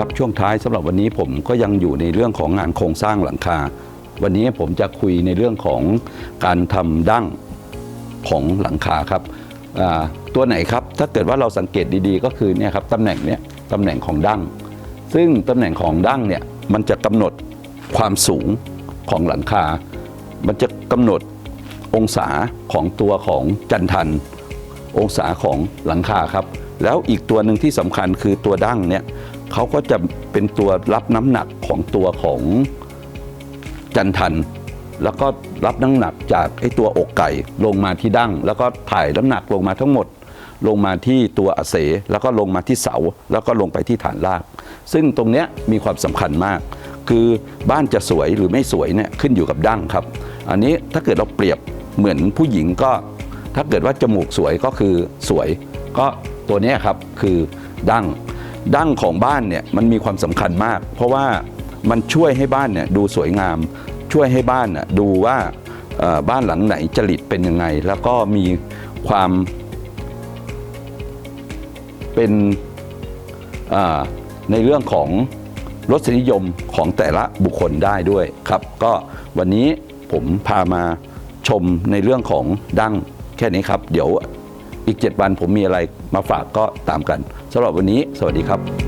ครับช่วงท้ายสำหรับวันนี้ผมก็ยังอยู่ในเรื่องของงานโครงสร้างหลังคา วันนี้ผมจะคุยในเรื่องของการทำดั้งของหลังคาครับตัวไหนครับถ้าเกิดว่าเราสังเกตดีๆ ก็คือเนี่ยครับตำแหน่งเนี้ยตำแหน่งของดั้ง ซึ่งตำแหน่งของดั้งเนี่ยมันจะกำหนดความสูงของหลังคา มันจะกำหนดองศาของตัวของจันทัน องศาของหลังคาครับ แล้วอีกตัวหนึ่งที่สำคัญคือตัวดั้งเนี่ยเขาก็จะเป็นตัวรับน้ำหนักของตัวของจันทัน แล้วก็รับน้ำหนักจากไอ้ตัวอกไก่ลงมาที่ดั้ง แล้วก็ถ่ายน้ำหนักลงมาทั้งหมด ลงมาที่ตัวอเส แล้วก็ลงมาที่เสา แล้วก็ลงไปที่ฐานราก ซึ่งตรงเนี้ยมีความสำคัญมาก คือบ้านจะสวยหรือไม่สวยเนี่ยขึ้นอยู่กับดั้งครับ อันนี้ถ้าเกิดเราเปรียบเหมือนผู้หญิงก็ ถ้าเกิดว่าจมูกสวยก็คือสวยก็ ตัวนี้ครับคือดั้งดั้งของบ้านเนี่ยมันมีความสำคัญมาก เพราะว่ามันช่วยให้บ้านเนี่ยดูสวยงาม ช่วยให้บ้านน่ะดูว่าบ้านหลังไหนจริตเป็นยังไง แล้วก็มีความเป็นในเรื่องของรสนิยมของแต่ละบุคคลได้ด้วยครับ ก็วันนี้ผมพามาชมในเรื่องของดั้งแค่นี้ครับ เดี๋ยว อีก 7 วันผมมีอะไรมาฝากก็ตามกันสำหรับวันนี้ สวัสดีครับ